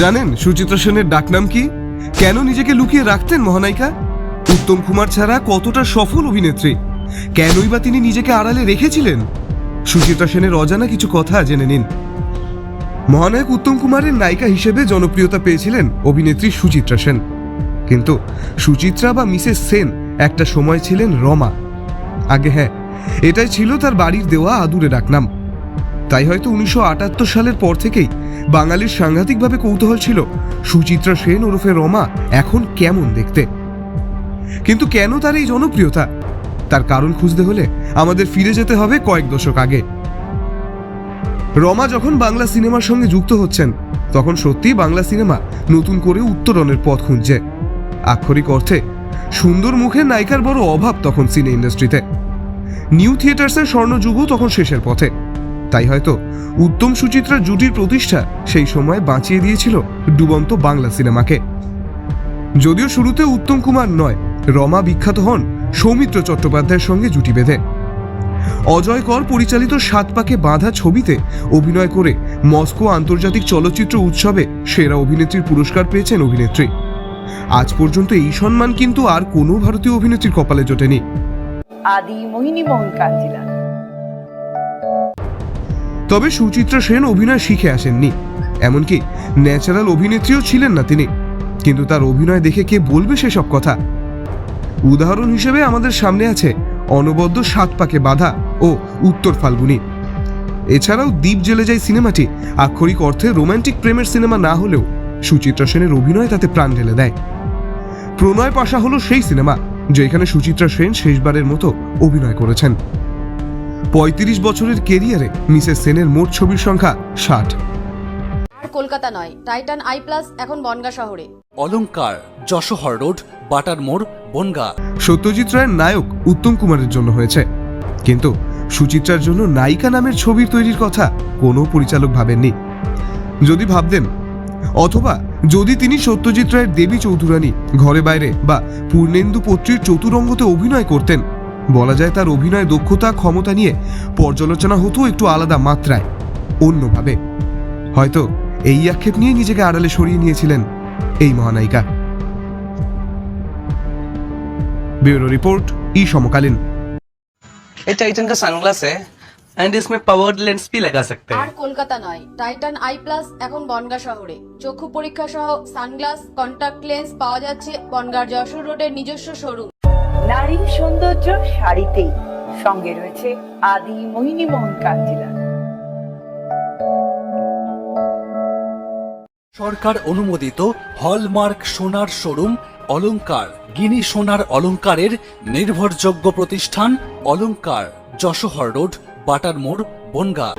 জানেন সুচিত্রা সেনের ডাকনাম কি? কেন নিজেকে লুকিয়ে রাখতেন মহানায়িকা? উত্তম কুমার ছাড়া কতটা সফল অভিনেত্রী? কেনই বা তিনি নিজেকে আড়ালে রেখেছিলেন? সুচিত্রা সেনের অজানা কিছু কথা জেনে নিন। মহানায়ক উত্তম কুমারের নায়িকা হিসেবে জনপ্রিয়তা পেয়েছিলেন অভিনেত্রী সুচিত্রা সেন। কিন্তু সুচিত্রা বা মিসেস সেন একটা সময় ছিলেন রমা। আগে হ্যাঁ এটাই ছিল তার বাড়ির দেওয়া আদুরে ডাকনাম। তাই হয়তো উনিশশো আটাত্তর সালের পর থেকেই বাঙালির সাংঘাতিকভাবে কৌতূহল ছিল। সুচিত্রা সেন ওরফে রমা এখন কেমন দেখতে? কিন্তু কেন তার এই জনপ্রিয়তা? তার কারণ খুঁজতে হলে আমাদের ফিরে যেতে হবে কয়েক দশক আগে। রমা যখন বাংলা সিনেমার সঙ্গে যুক্ত হচ্ছেন, তখন সত্যিই বাংলা সিনেমা নতুন করে উত্তরণের পথ খুঁজছে। আক্ষরিক অর্থে, সুন্দর মুখের নায়িকার বড় অভাব তখন সিনে ইন্ডাস্ট্রিতে। নিউ থিয়েটার্সের স্বর্ণযুগও তখন শেষের পথে। তাই হয়তো উত্তম সুচিত্রার জুটির প্রতিষ্ঠা সেই সময় বাঁচিয়ে দিয়েছিল ডুবন্ত বাংলা সিনেমাকে। যদিও শুরুতে উত্তম কুমার নয়, রমা বিখ্যাত হন সৌমিত্র চট্টোপাধ্যায়ের সঙ্গে জুটি বেঁধে। অজয় কর পরিচালিত সাত পাকে বাঁধা ছবিতে অভিনয় করে মস্কো আন্তর্জাতিক চলচ্চিত্র উৎসবে সেরা অভিনেত্রীর পুরস্কার পেয়েছেন অভিনেত্রী। আজ পর্যন্ত এই সম্মান কিন্তু আর কোনো ভারতীয় অভিনেত্রীর কপালে জোটেনি। আদি মোহিনী মোহন কাঞ্জিলা তবে সুচিত্রা সেন অভিনয় শিখে আসেননি। এমনকি ন্যাচারাল অভিনেত্রীও ছিলেন না তিনি। কিন্তু তার অভিনয় দেখে কে বলবে সেসব কথা? উদাহরণ হিসেবে আমাদের সামনে আছে অনবদ্য সাত পাকে বাধা ও উত্তর ফাল্গুনি। এছাড়াও দ্বীপ জেলে যায় সিনেমাটি আক্ষরিক অর্থে রোমান্টিক প্রেমের সিনেমা না হলেও সুচিত্রা সেনের অভিনয় তাতে প্রাণ ঢেলে দেয়। প্রণয় পাশা হলো সেই সিনেমা, যেখানে সুচিত্রা সেন শেষবারের মতো অভিনয় করেছেন। পঁয়ত্রিশ বছরের কেরিয়ারে মিসেস সেনের মোট ছবির সংখ্যা ষাট। আর কলকাতা নয় টাইটান আই প্লাস এখন বনগা শহরে। অলংকার যশোহর রোড বাটার মোড় বনগা। সত্যজিৎ রায়ের নায়ক উত্তম কুমারের জন্য হয়েছে। কিন্তু সুচিত্রার জন্য নায়িকা নামের ছবির তৈরির কথা কোনো পরিচালক ভাবেননি। যদি ভাবতেন অথবা যদি তিনি সত্যজিৎ রায়ের দেবী চৌধুরানী ঘরে বাইরে বা পূর্ণেন্দু পত্রীর চতুরঙ্গতে অভিনয় করতেন বলা যায় তার অভিনয় দক্ষতা ক্ষমতা নিয়ে পর্যালোচনা হতো একটু আলাদা মাত্রায় অন্যভাবে হয়তো এই আক্ষেপ নিয়ে নিজেকে আড়ালে সরিয়ে নিয়েছিলেন এই মহানায়িকা ब्यूरो रिपोर्ट ई समकालीन ये टाइटन का सनग्लास है एंड इसमें पावर्ड लेंस भी लगा सकते আর हैं কলকাতা নয় টাইটান আই প্লাস এখন বনগা শহরে চক্ষু পরীক্ষা সহ সানগ্লাস কন্টাক্ট লেন্স পাওয়া যাচ্ছে বনগার যশোর রোডের নিজস্ব শোরুম নারীর সৌন্দর্য শাড়িতেই সঙ্গে রয়েছে আদি মোহিনী মোহন কাঞ্জিলা। সরকার অনুমোদিত হলমার্ক সোনার শোরুম, অলংকার, গিনি সোনার অলংকারের নির্ভরযোগ্য প্রতিষ্ঠান, অলংকার, যশোহর রোড বাটার মোড় বনগা।